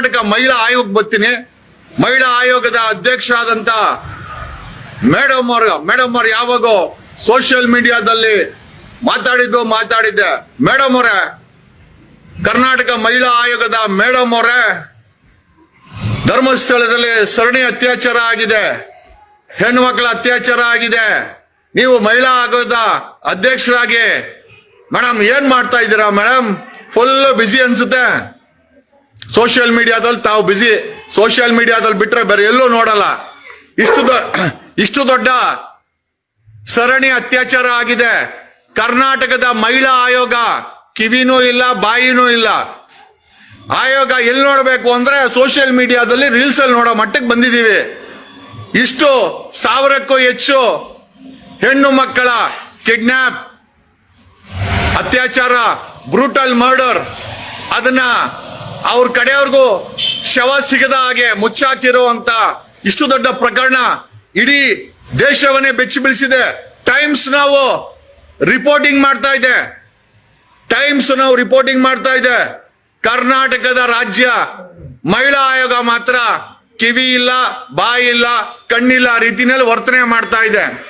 ಕರ್ನಾಟಕ ಮಹಿಳಾ ಆಯೋಗ ಬರ್ತೀನಿ. ಮಹಿಳಾ ಆಯೋಗದ ಅಧ್ಯಕ್ಷರಾದಂತ ಮೇಡಮ್ ಅವ್ರ, ಮೇಡಮ್ ಅವ್ರು ಯಾವಾಗ ಸೋಷಿಯಲ್ ಮೀಡಿಯಾದಲ್ಲಿ ಮಾತಾಡಿದ್ದು ಮಾತಾಡಿದ್ದೆ. ಮೇಡಮ್ ಅವರೇ, ಕರ್ನಾಟಕ ಮಹಿಳಾ ಆಯೋಗದ ಮೇಡಮ್ ಅವರೇ, ಧರ್ಮಸ್ಥಳದಲ್ಲಿ ಸರಣಿ ಅತ್ಯಾಚಾರ ಆಗಿದೆ. ಹೆಣ್ಣು ಮಕ್ಕಳ ಅತ್ಯಾಚಾರ ಆಗಿದೆ. ನೀವು ಮಹಿಳಾ ಆಯೋಗದ ಅಧ್ಯಕ್ಷರಾಗಿ, ಮೇಡಮ್ ಏನ್ ಮಾಡ್ತಾ ಇದ್ದೀರಾ ಮೇಡಮ್? ಫುಲ್ ಬಿಸಿ ಅನ್ಸುತ್ತೆ. ಸೋಷಿಯಲ್ ಮೀಡಿಯಾದಲ್ಲಿ ತಾವು ಬಿಸಿ ಸೋಷಿಯಲ್ ಮೀಡಿಯಾದಲ್ಲಿ ಬಿಟ್ರೆ ಬೇರೆ ಎಲ್ಲೂ ನೋಡಲ್ಲ. ಇಷ್ಟು ಇಷ್ಟು ದೊಡ್ಡ ಸರಣಿ ಅತ್ಯಾಚಾರ ಆಗಿದೆ. ಕರ್ನಾಟಕದ ಮಹಿಳಾ ಆಯೋಗ ಕಿವಿನೂ ಇಲ್ಲ, ಬಾಯಿನೂ ಇಲ್ಲ. ಆಯೋಗ ಎಲ್ಲಿ ನೋಡಬೇಕು ಅಂದ್ರೆ ಸೋಷಿಯಲ್ ಮೀಡಿಯಾದಲ್ಲಿ ರೀಲ್ಸ್ ಅಲ್ಲಿ ನೋಡೋ ಮಟ್ಟಕ್ಕೆ ಬಂದಿದ್ದೀವಿ. ಇಷ್ಟು ಸಾವಿರಕ್ಕೂ ಹೆಚ್ಚು ಹೆಣ್ಣು ಮಕ್ಕಳ ಕಿಡ್ನಾಪ್, ಅತ್ಯಾಚಾರ, ಬ್ರೂಟಲ್ ಮರ್ಡರ್, ಅದನ್ನ ಅವ್ರ ಕಡೆಯವ್ರಿಗೂ ಶವ ಸಿಗದ ಹಾಗೆ ಮುಚ್ಚಾಕಿರುವಂತ ಇಷ್ಟು ದೊಡ್ಡ ಪ್ರಕರಣ ಇಡೀ ದೇಶವನ್ನೇ ಬೆಚ್ಚಿ ಬೀಳಿಸಿದೆ. ಟೈಮ್ಸ್ ನಾವು ರಿಪೋರ್ಟಿಂಗ್ ಮಾಡ್ತಾ ಇದೆ. ಟೈಮ್ಸ್ ನಾವು ರಿಪೋರ್ಟಿಂಗ್ ಮಾಡ್ತಾ ಇದೆ. ಕರ್ನಾಟಕದ ರಾಜ್ಯ ಮಹಿಳಾ ಆಯೋಗ ಮಾತ್ರ ಕಿವಿ ಇಲ್ಲ, ಬಾಯಿ ಇಲ್ಲ, ಕಣ್ಣಿಲ್ಲ ರೀತಿನಲ್ಲಿ ವರ್ತನೆ ಮಾಡ್ತಾ ಇದೆ.